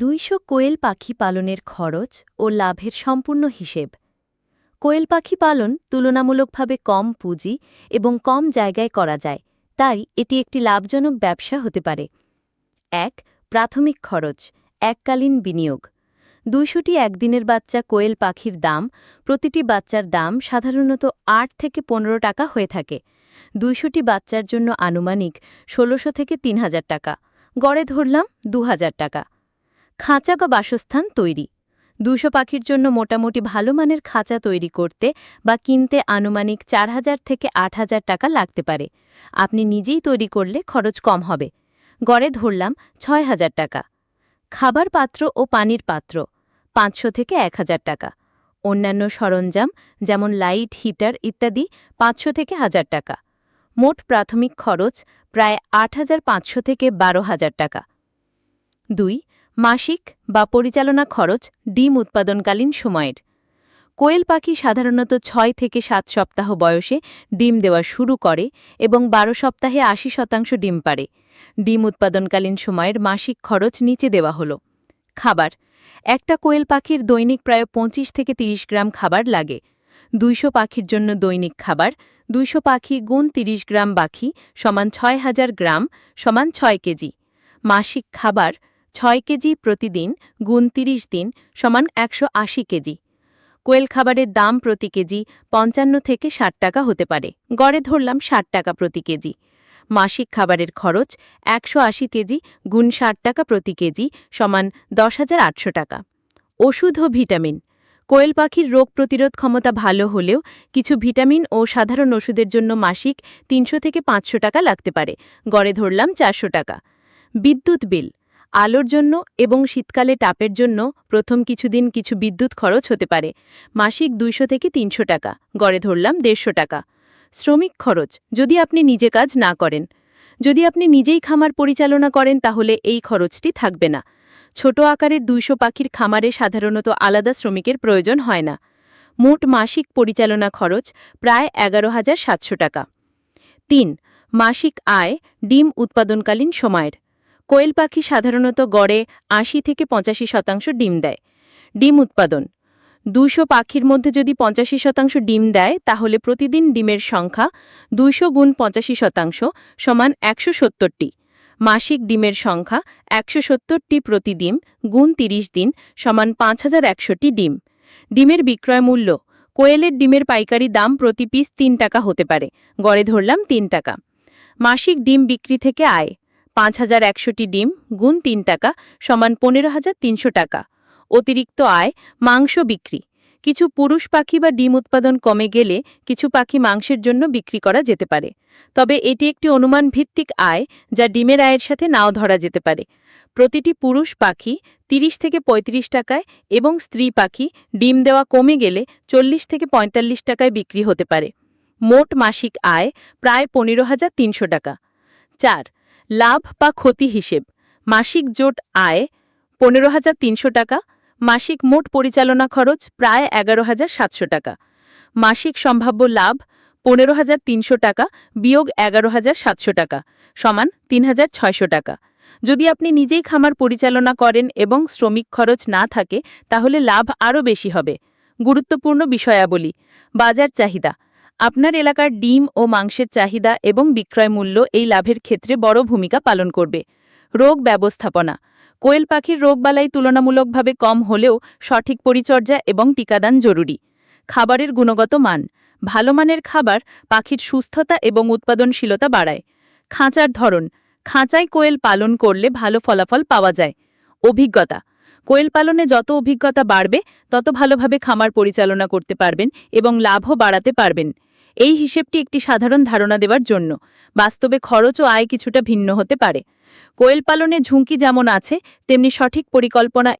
দুইশো কোয়েল পাখি পালনের খরচ ও লাভের সম্পূর্ণ হিসেব। কোয়েল পাখি পালন তুলনামূলকভাবে কম পুঁজি এবং কম জায়গায় করা যায়, তাই এটি একটি লাভজনক ব্যবসা হতে পারে। এক, প্রাথমিক খরচ, এককালীন বিনিয়োগ। দুইশোটি একদিনের বাচ্চা কোয়েল পাখির দাম প্রতিটি বাচ্চার দাম সাধারণত আট থেকে পনেরো টাকা হয়ে থাকে। দুইশোটি বাচ্চার জন্য আনুমানিক ষোলোশো থেকে তিন হাজার টাকা। গড়ে ধরলাম দু হাজার টাকা। খাঁচা বা বাসস্থান তৈরি। দুশো পাখির জন্য মোটামুটি ভালো মানের খাঁচা তৈরি করতে বা কিনতে আনুমানিক চার হাজার থেকে আট হাজার টাকা লাগতে পারে। আপনি নিজেই তৈরি করলে খরচ কম হবে। গড়ে ধরলাম ছয় হাজার টাকা। খাবার পাত্র ও পানির পাত্র, পাঁচশো থেকে এক হাজার টাকা। অন্যান্য সরঞ্জাম যেমন লাইট, হিটার ইত্যাদি পাঁচশো থেকে হাজার টাকা। মোট প্রাথমিক খরচ প্রায় আট হাজার পাঁচশো থেকে বারো হাজার টাকা। দুই, মাসিক বা পরিচালনা খরচ ডিম উৎপাদনকালীন সময়ের। কোয়েল পাখি সাধারণত ছয় থেকে সাত সপ্তাহ বয়সে ডিম দেওয়া শুরু করে এবং বারো সপ্তাহে আশি শতাংশ ডিম পারে ডিম উৎপাদনকালীন সময়ের মাসিক খরচ নিচে দেওয়া হল। খাবার, একটা কোয়েল পাখির দৈনিক প্রায় পঁচিশ থেকে ৩০ গ্রাম খাবার লাগে। দুইশো পাখির জন্য দৈনিক খাবার, দুইশো পাখি গুণ ৩০ গ্রাম পাখি সমান ছয় হাজার গ্রাম সমান ছয় কেজি। মাসিক খাবার ছয় কেজি প্রতিদিন গুণ ৩০ দিন সমান একশো আশি কেজি। কোয়েল খাবারের দাম প্রতি কেজি পঞ্চান্ন থেকে ষাট টাকা হতে পারে। গড়ে ধরলাম ষাট টাকা প্রতি কেজি। মাসিক খাবারের খরচ একশো আশি কেজি গুণ ষাট টাকা প্রতি কেজি সমান দশ হাজার আটশো টাকা। ওষুধ ও ভিটামিন। কোয়েল পাখির রোগ প্রতিরোধ ক্ষমতা ভালো হলেও কিছু ভিটামিন ও সাধারণ ওষুধের জন্য মাসিক তিনশো থেকে পাঁচশো টাকা লাগতে পারে। গড়ে ধরলাম চারশো টাকা। বিদ্যুৎ বিল। আলোর জন্য এবং শীতকালে টাপের জন্য প্রথম কিছুদিন কিছু বিদ্যুৎ খরচ হতে পারে। মাসিক দুইশো থেকে তিনশো টাকা, গড়ে ধরলাম দেড়শো টাকা। শ্রমিক খরচ, যদি আপনি নিজে কাজ না করেন। যদি আপনি নিজেই খামার পরিচালনা করেন, তাহলে এই খরচটি থাকবে না। ছোট আকারের দুইশো পাখির খামারে সাধারণত আলাদা শ্রমিকের প্রয়োজন হয় না। মোট মাসিক পরিচালনা খরচ প্রায় এগারো হাজার সাতশো টাকা। তিন, মাসিক আয় ডিম উৎপাদনকালীন সময়ের। কোয়েল পাখি সাধারণত গড়ে আশি থেকে পঁচাশি শতাংশ ডিম দেয়। ডিম উৎপাদন। দুইশো পাখির মধ্যে যদি পঁচাশি শতাংশ ডিম দেয়, তাহলে প্রতিদিন ডিমের সংখ্যা দুইশো গুণ পঁচাশি শতাংশ সমান একশো সত্তরটি। মাসিক ডিমের সংখ্যা একশো সত্তরটি প্রতি ডিম গুণ তিরিশ দিন সমান পাঁচ হাজার একশোটি ডিম। ডিমের বিক্রয় মূল্য। কোয়েলের ডিমের পাইকারি দাম প্রতি পিস তিন টাকা হতে পারে। গড়ে ধরলাম তিন টাকা। মাসিক ডিম বিক্রি থেকে আয়। পাঁচ হাজার একশোটি ডিম গুণ তিন টাকা সমান পনেরো হাজার তিনশো টাকা। অতিরিক্ত আয়, মাংস বিক্রি। কিছু পুরুষ পাখি বা ডিম উৎপাদন কমে গেলে কিছু পাখি মাংসের জন্য বিক্রি করা যেতে পারে। তবে এটি একটি অনুমান ভিত্তিক আয় যা ডিমের আয়ের সাথে নাও ধরা যেতে পারে। প্রতিটি পুরুষ পাখি ৩০ থেকে ৩৫ টাকায় এবং স্ত্রী পাখি ডিম দেওয়া কমে গেলে চল্লিশ থেকে পঁয়তাল্লিশ টাকায় বিক্রি হতে পারে। মোট মাসিক আয় প্রায় পনেরো হাজার তিনশো টাকা। চার লাভ বা ক্ষতি হিসেব। মাসিক জোট আয় পনেরো হাজার তিনশো টাকা, মাসিক মোট পরিচালনা খরচ প্রায় এগারো হাজার সাতশো টাকা। মাসিক সম্ভাব্য লাভ পনেরো হাজার তিনশো টাকা, বিয়োগ এগারো হাজার সাতশো টাকা, সমান তিন হাজার ছয়শো টাকা। যদি আপনি নিজেই খামার পরিচালনা করেন এবং শ্রমিক খরচ না থাকে, তাহলে লাভ আরও বেশি হবে। গুরুত্বপূর্ণ বিষয়াবলী, বাজার চাহিদা আপনার এলাকার ডিম ও মাংসের চাহিদা এবং বিক্রয় মূল্য এই লাভের ক্ষেত্রে বড় ভূমিকা পালন করবে। রোগ ব্যবস্থাপনা। কোয়েল পাখির রোগবালাই তুলনামূলকভাবে কম হলেও সঠিক পরিচর্যা এবং টিকাদান জরুরি। খাবারের গুণগত মান। ভালো মানের খাবার পাখির সুস্থতা এবং উৎপাদনশীলতা বাড়ায়। খাঁচার ধরন। খাঁচায় কোয়েল পালন করলে ভালো ফলাফল পাওয়া যায়। অভিজ্ঞতা। কোয়েল পালনে যত অভিজ্ঞতা বাড়বে, তত ভালোভাবে খামার পরিচালনা করতে পারবেন এবং লাভও বাড়াতে পারবেন। এই হিসেবটি একটি সাধারণ ধারণা দেওয়ার জন্য। বাস্তবে খরচ ও আয় কিছুটা ভিন্ন হতে পারে। কোয়েল পালনে ঝুঁকি যেমন আছে, তেমনি সঠিক পরিকল্পনা